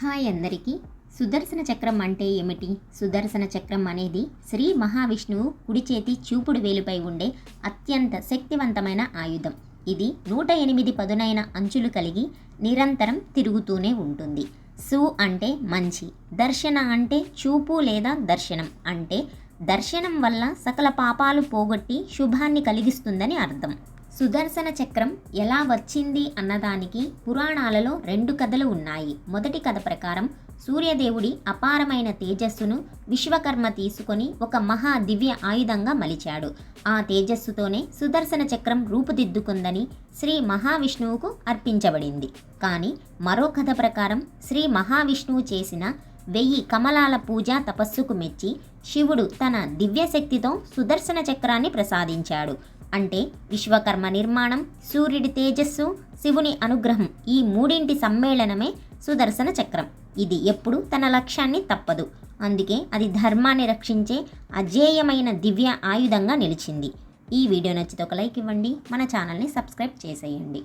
Hi అందరికీ. సుదర్శన చక్రం అంటే ఏమిటి? సుదర్శన చక్రం అనేది శ్రీ మహావిష్ణువు కుడి చేతి చూపుడు వేలుపై ఉండే అత్యంత శక్తివంతమైన ఆయుధం. ఇది నూట ఎనిమిది పదునైన అంచులు కలిగి నిరంతరం తిరుగుతూనే ఉంటుంది. సు అంటే మంచి దర్శన అంటే చూపు లేదా దర్శనం అంటే దర్శనం వల్ల సకల పాపాలు పోగొట్టి శుభాన్ని కలిగిస్తుందని అర్థం. సుదర్శన చక్రం ఎలా వచ్చింది అన్నదానికి పురాణాలలో రెండు కథలు ఉన్నాయి. మొదటి కథ ప్రకారం సూర్యదేవుడి అపారమైన తేజస్సును విశ్వకర్మ తీసుకొని ఒక మహా దివ్య ఆయుధంగా మలిచాడు. ఆ తేజస్సుతోనే సుదర్శన చక్రం రూపుదిద్దుకుందని శ్రీ మహావిష్ణువుకు అర్పించబడింది. కానీ మరో కథ ప్రకారం శ్రీ మహావిష్ణువు చేసిన వెయ్యి కమలాల పూజ తపస్సుకు మెచ్చి శివుడు తన దివ్యశక్తితో సుదర్శన చక్రాన్ని ప్రసాదించాడు. అంటే విశ్వకర్మ నిర్మాణం సూర్యుడి తేజస్సు శివుని అనుగ్రహం ఈ మూడింటి సమ్మేళనమే సుదర్శన చక్రం. ఇది ఎప్పుడు తన లక్ష్యాన్ని తప్పదు. అందుకే అది ధర్మాన్ని రక్షించే అజేయమైన దివ్య ఆయుధంగా నిలిచింది. ఈ వీడియో నచ్చితే ఒక లైక్ ఇవ్వండి. మన ఛానల్ని సబ్స్క్రైబ్ చేసేయండి.